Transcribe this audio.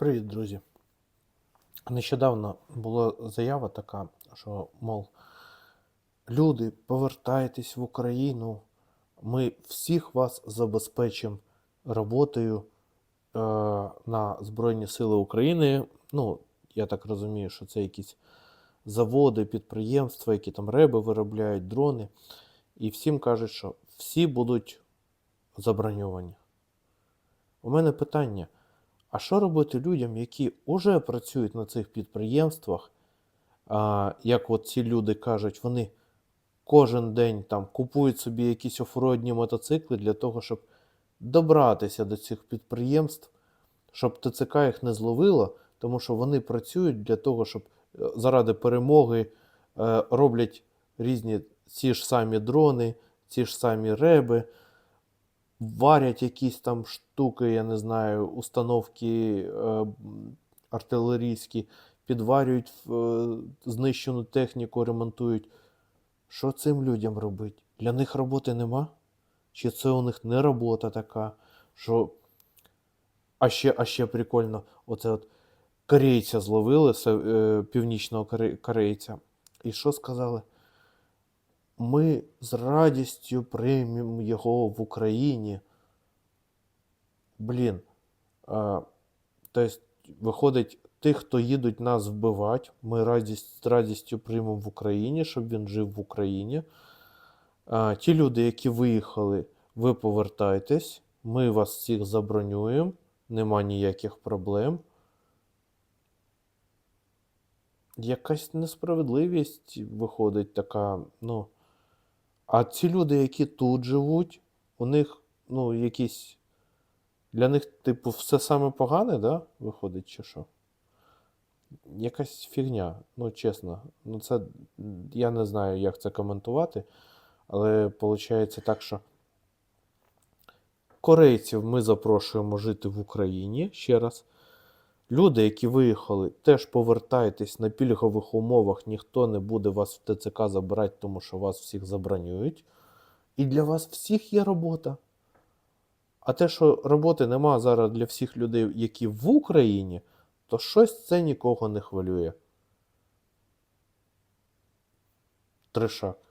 Привіт, друзі. Нещодавно була заява така, що, мов, люди, повертайтесь в Україну, ми всіх вас забезпечимо роботою е, на Збройні Сили України. Ну, я так розумію, що це якісь заводи, підприємства, які там реби виробляють, дрони. І всім кажуть, що всі будуть заброньовані. У мене питання. А що робити людям, які вже працюють на цих підприємствах? А, як от ці люди кажуть, вони кожен день там купують собі якісь оффроадні мотоцикли для того, щоб добратися до цих підприємств, щоб ТЦК їх не зловило, тому що вони працюють для того, щоб е, заради перемоги е, роблять різні ці ж самі дрони, ці ж самі реби, варять якісь там штуки, я не знаю, установки е, артилерійські, підварюють е, знищену техніку, ремонтують. Що цим людям робити? Для них роботи нема? Чи це у них не робота така? Що... А ще, а ще прикольно, оце от корейця зловили, е, північного коре- корейця. І що сказали? Ми з радістю приймемо його в Україні. Блін. Тобто, виходить, тих, хто їдуть нас вбивати, ми радість, з радістю приймемо в Україні, щоб він жив в Україні. А, ті люди, які виїхали, ви повертайтесь, ми вас всіх забронюємо, нема ніяких проблем. Якась несправедливість виходить така, ну. А ці люди, які тут живуть, у них, ну, якісь. Для них, типу, все саме погане, да? Виходить, чи що? Якась фігня, ну чесно. Ну, це я не знаю, як це коментувати, але виходить так, що корейців ми запрошуємо жити в Україні ще раз. Люди, які виїхали, теж повертайтесь на пільгових умовах, ніхто не буде вас в ТЦК забирати, тому що вас всіх забронюють. І для вас всіх є робота. А те, що роботи нема зараз для всіх людей, які в Україні, то щось це нікого не хвилює. Трешак.